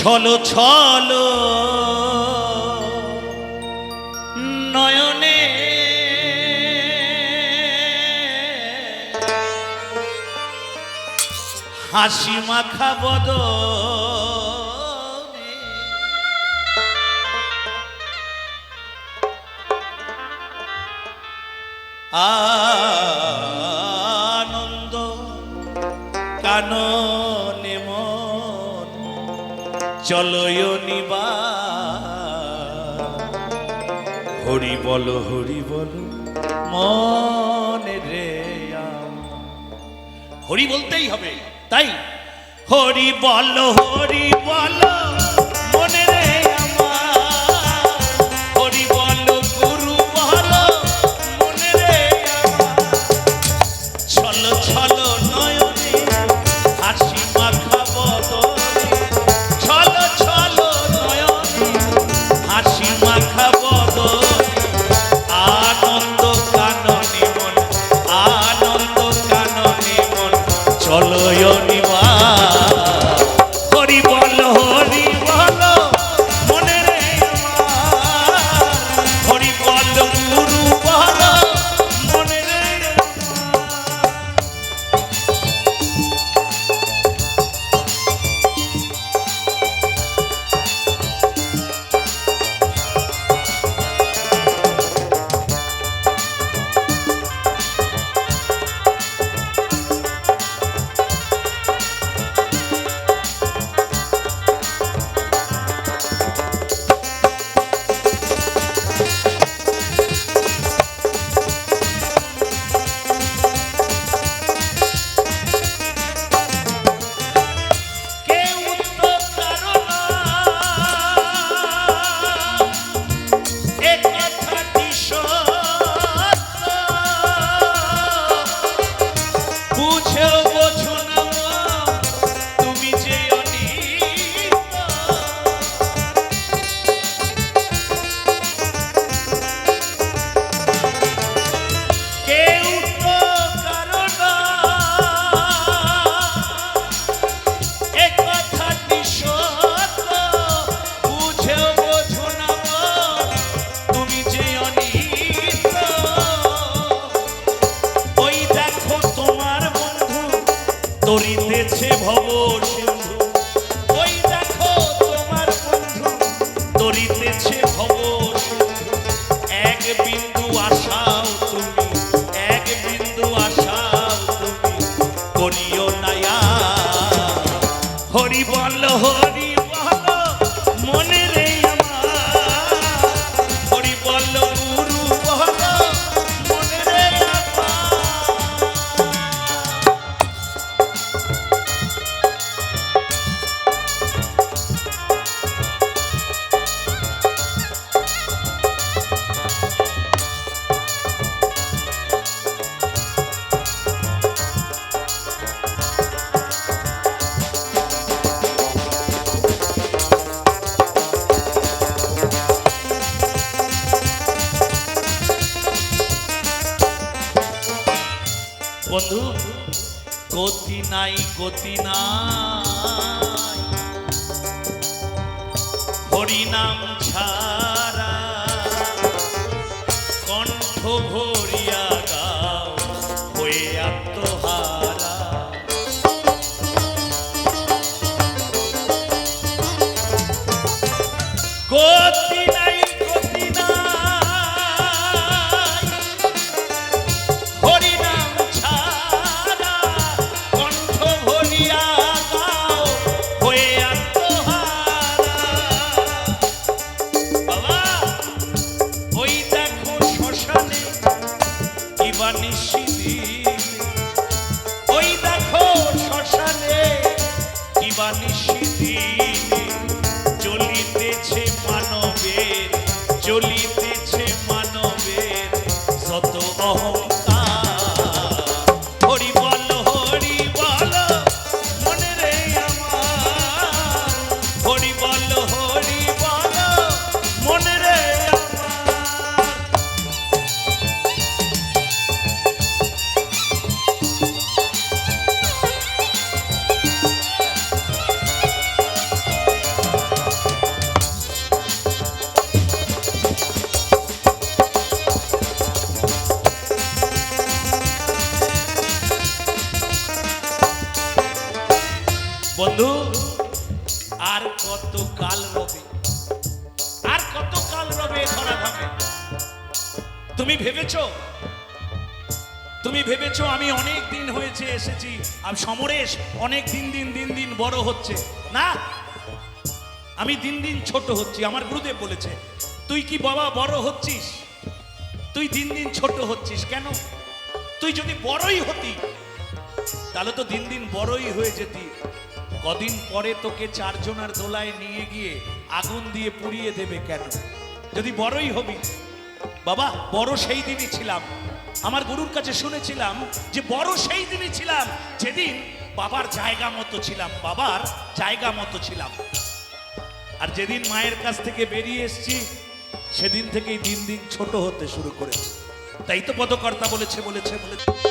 ছলো ছলো। নয়নে হাসি মাখা বদ আনন্দ কানন চলো নিবা। হরি বল হরি বল, মনে রে হরি বলতেই হবে, তাই? হরি বল হরি বল, মনে রে হরি গুরু মনে রে ছল ভবন। বধু গতি নাই গতি নাই। হরিনাম ছা বন্ধু, আর কত কাল রবে? আর কত কাল রবে ধরা ধামে তুমি ভেবেছো? তুমি ভেবেছো আমি অনেক দিন হয়েছে এসেছি, আর সমরেশ অনেক দিন দিন দিন দিন বড় হচ্ছে। না, আমি দিন দিন ছোট হচ্ছি, আমার গুরুদেব বলেছে, তুই কি বাবা বড় হচ্ছিস? তুই দিন দিন ছোট হচ্ছিস কেন? তুই যদি বড়ই হতি, তাহলে তো দিন দিন বড়ই হয়ে যেতি। কদিন পরে তোকে চারজনার দোলায় নিয়ে গিয়ে আগুন দিয়ে পুড়িয়ে দেবে কেন? যদি বড়ই হবি। বাবা, বড় সেই দিনই ছিলাম। আমার গুরুর কাছে শুনেছিলাম যে বড় সেই দিনই ছিলাম। যেদিন বাবার জায়গা মতো ছিলাম, বাবার জায়গা মতো ছিলাম। আর যেদিন মায়ের কাছ থেকে বেরিয়ে এসেছি, সেদিন থেকেই দিন দিন ছোট হতে শুরু করেছে। তাই তো পদকর্তা বলেছে বলেছে বলেছে।